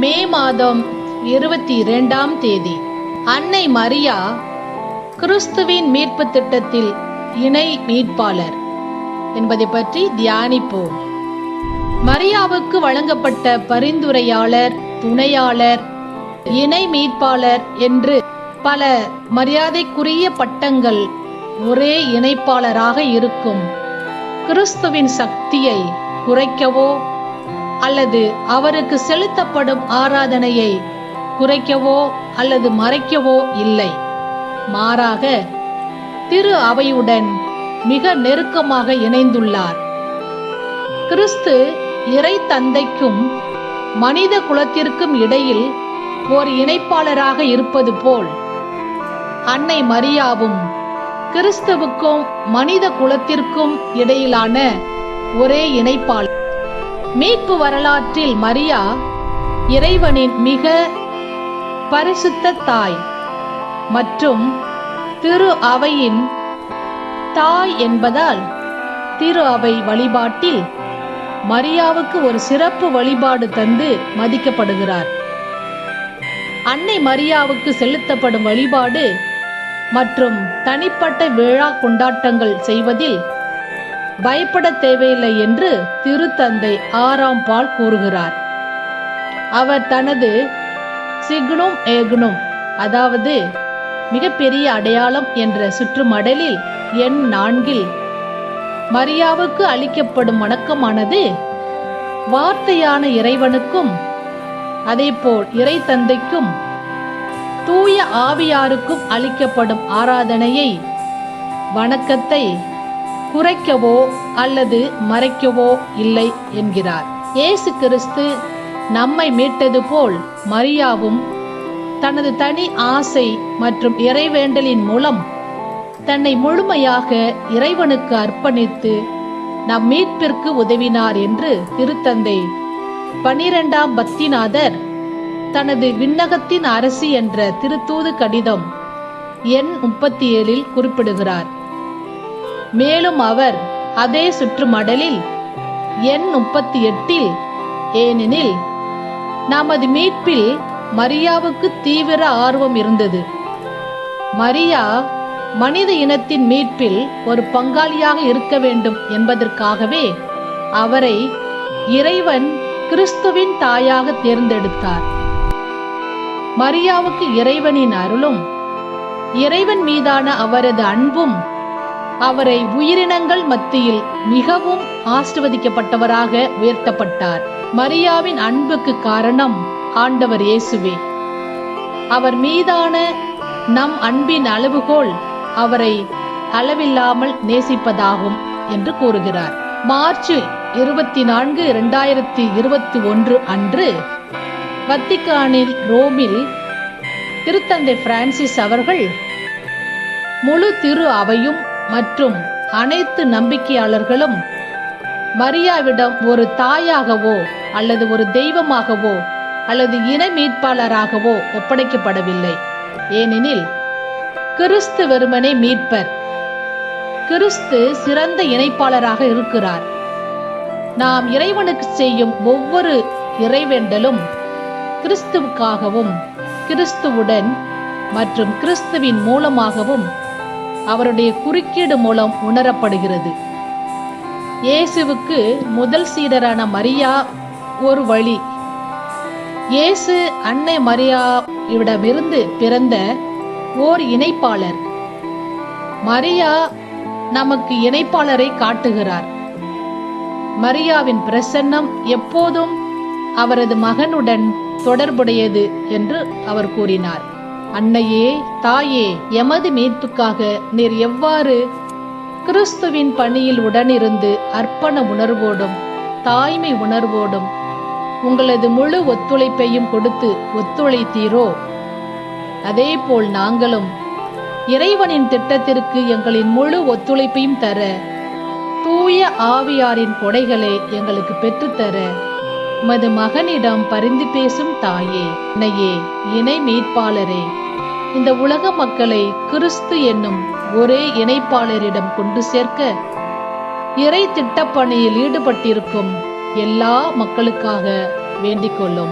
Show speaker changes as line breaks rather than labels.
மே மாதம் இருபத்தி இரண்டாம் தேதி. அன்னை மரியா கிறிஸ்துவின் மீட்பு திட்டத்தில் இணை மீட்பாளர். என்பதை பற்றி தியானிப்போம். மரியாவுக்கு வழங்கப்பட்ட பரிந்துரையாளர் துணையாளர் இணை மீட்பாளர் என்று பல மரியாதைக்குரிய பட்டங்கள் ஒரே இணைப்பாளராக இருக்கும். கிறிஸ்துவின் சக்தியை குறைக்கவோ அல்லது அவருக்கு செலுத்தப்படும் ஆராதனையை குறைக்கவோ அல்லது மறைக்கவோ இல்லை. மாறாக திரு அவையுடன் மிக நெருக்கமாக இணைந்துள்ளார். கிறிஸ்து இறை தந்தைக்கும் மனித குலத்திற்கும் இடையில் ஓர் இணைப்பாளராக இருப்பது போல் அன்னை மரியாவும் கிறிஸ்துவுக்கும் மனித குலத்திற்கும் இடையிலான ஒரே இணைப்பாளர். மீட்பு வரலாற்றில் மரியா இறைவனின் மிக பரிசுத்த தாய் மற்றும் திரு அவையின் தாய் என்பதால் திரு அவை வழிபாட்டில் மரியாவுக்கு ஒரு சிறப்பு வழிபாடு தந்து மதிக்கப்படுகிறார். அன்னை மரியாவுக்கு செலுத்தப்படும் வழிபாடு மற்றும் தனிப்பட்ட விழா கொண்டாட்டங்கள் செய்வதில் பயப்பட தேவையில்லை என்று திருத்தந்தை ஆறாம் பால் கூறுகிறார். அவர் தனது சிக்னும் ஏகுனும் அதாவது மிகப்பெரிய அடையாளம் என்ற சுற்றுமடலில் எண் நான்கில் மரியாவுக்கு அளிக்கப்படும் வணக்கமானது வார்த்தையான இறைவனுக்கும் அதேபோல் இறை தந்தைக்கும் தூய ஆவியாருக்கும் அளிக்கப்படும் ஆராதனையை வணக்கத்தை குறைக்கவோ அல்லது மறைக்கவோ இல்லை என்கிறார். இயேசு கிறிஸ்து நம்மை மீட்டது போல் மரியாவும் தனது தனி ஆசை மற்றும் இறைவேண்டலின் மூலம் தன்னை முழுமையாக இறைவனுக்கு அர்ப்பணித்து நம் மீட்பிற்கு உதவினார் என்று திருத்தந்தை பனிரெண்டாம் பக்திநாதர் தனது விண்ணகத்தின் அரசி என்ற திருத்தூது கடிதம் எண் முப்பத்தி ஏழில் குறிப்பிடுகிறார். மேலும் அவர் அதே சுற்றுமடலில் எண் முப்பத்தி எட்டில் ஏனெனில் நமது மீட்பில் மரியாவுக்கு தீவிர ஆர்வம் இருந்தது. மரியா மனித இனத்தின் மீட்பில் ஒரு பங்காளியாக இருக்க வேண்டும் என்பதற்காகவே அவரை இறைவன் கிறிஸ்துவின் தாயாக தேர்ந்தெடுத்தார். மரியாவுக்கு இறைவனின் அருளும் இறைவன் மீதான அவரது அன்பும் அவரை உயிரினங்கள் மத்தியில் மிகவும் ஆசிர்வதிக்கப்பட்டவராக உயர்த்தப்பட்டார். மரியாவின் அன்புக்கு காரணம் ஆண்டவர் இயேசுவே. அவர் மீதான நம் அன்பின் அளவுகோல் அவரை அளவில்லாமல் நேசிப்பதாகும் என்று கூறுகிறார். மார்ச் இருபத்தி நான்கு இரண்டாயிரத்தி இருபத்தி ஒன்று அன்று வத்திக்கானில் ரோமில் திருத்தந்தை பிரான்சிஸ் அவர்கள் முழு திரு அவையும் மற்றும் அனைத்து நம்பிக்கையாளர்களும் மரியாவிடம் ஒரு தாயாகவோ அல்லது ஒரு தெய்வமாகவோ அல்லது இன மீட்பாளராகவோ ஒப்படைக்கப்படவில்லை. ஏனெனில் கிறிஸ்து வெறுமனே மீட்பர். கிறிஸ்து சிறந்த இணைப்பாளராக இருக்கிறார். நாம் இறைவனுக்கு செய்யும் ஒவ்வொரு இறைவேண்டலும் கிறிஸ்துவுக்காகவும் கிறிஸ்துவுடன் மற்றும் கிறிஸ்துவின் மூலமாகவும் அவருடைய குறுக்கீடு மூலம் உணரப்படுகிறது. இயேசுவுக்கு முதல் சீடரான மரியா ஒரு வழி. இயேசு அன்னை மரியாவிடமிருந்து பிறந்த ஓர் இணைப்பாளர். மரியா நமக்கு இணைப்பாளரை காட்டுகிறார். மரியாவின் பிரசன்னம் எப்போதும் அவரது மகனுடன் தொடர்புடையது என்று அவர் கூறினார். அன்னையே தாயே எமது மீட்புக்காக நீர் எவ்வாறு கிறிஸ்துவின் பணியில் உடனிருந்து அர்ப்பண உணர்வோடும் தாய்மை உணர்வோடும் உங்களது முழு ஒத்துழைப்பையும் கொடுத்து ஒத்துழைத்தீரோ? அதேபோல் நாங்களும் இறைவனின் திட்டத்திற்கு எங்களின் முழு ஒத்துழைப்பையும் தர தூய ஆவியாரின் கொடைகளை எங்களுக்கு பெற்றுத்தர உமது மகனிடம் பரிந்து பேசும் தாயே அன்னையே இணை மீட்பாளரே. இந்த உலக மக்களை கிறிஸ்து என்னும் ஒரே இணைப்பாளரிடம் கொண்டு சேர்க்க இறை திட்டப்பணியில் ஈடுபட்டிருக்கும் எல்லா மக்களுக்காக வேண்டிக் கொள்ளும்.